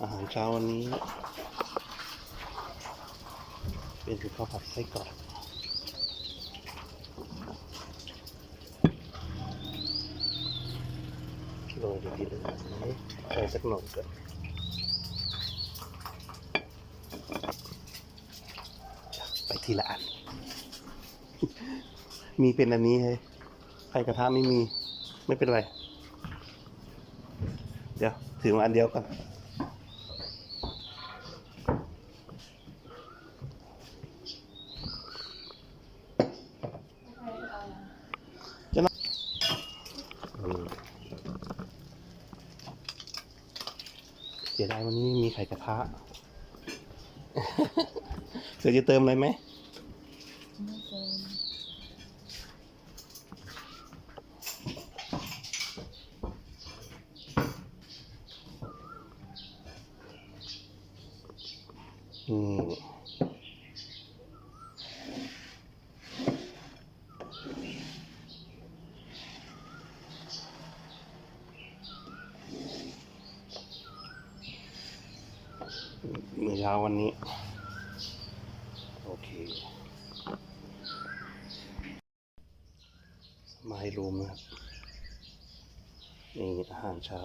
อาหารเช้าวันนี้ เป็นข้าวผัดไส้กรอกโรยดีๆเลยใส่สักหน่อยก่อนไปทีละอัน มีเป็นอันนี้เฮ้ไข่กระทะไม่มี ไม่เป็นไร เดี๋ยว ถือมาอันเดียวก่อนจะนะอืมเสียดายวันนี้ไม่มีไข่กระทะเสือจะเติมอะไรไหมไม่เกิ นอืมมื้อเช้าวันนี้ โอเคไม้รูมนะครับ นี่อาหารเช้า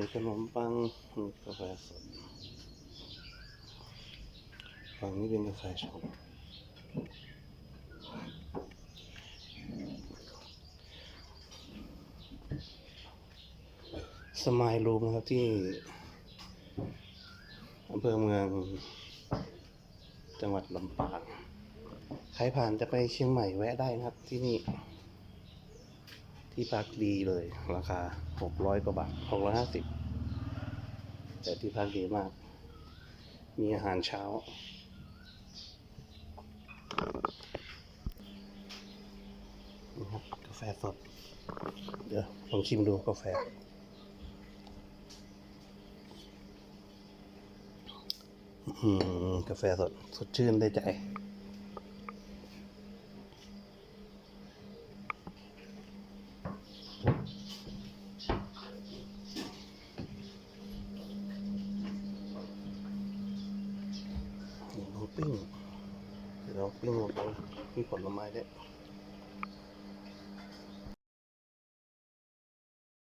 มีขนมปังมีกาแฟสดฝั่งนี้เป็นกาแฟชงสมายรูมครับที่อำเภอเมือง จังหวัดลำปาง ใครผ่านจะไปเชียงใหม่แวะได้นะครับที่นี่ ที่พักดีเลย ราคาหกร้อยกว่าบาทหกร้อยห้าสิบแต่ที่พักดีมาก มีอาหารเช้า กาแฟสด เดี๋ยวลองชิมดูกาแฟอืมกาแฟสด สดชื่นได้ใจ ปิ้งเดี๋ยวเราปิ้งหมดเลยมีผลไม้ด้วย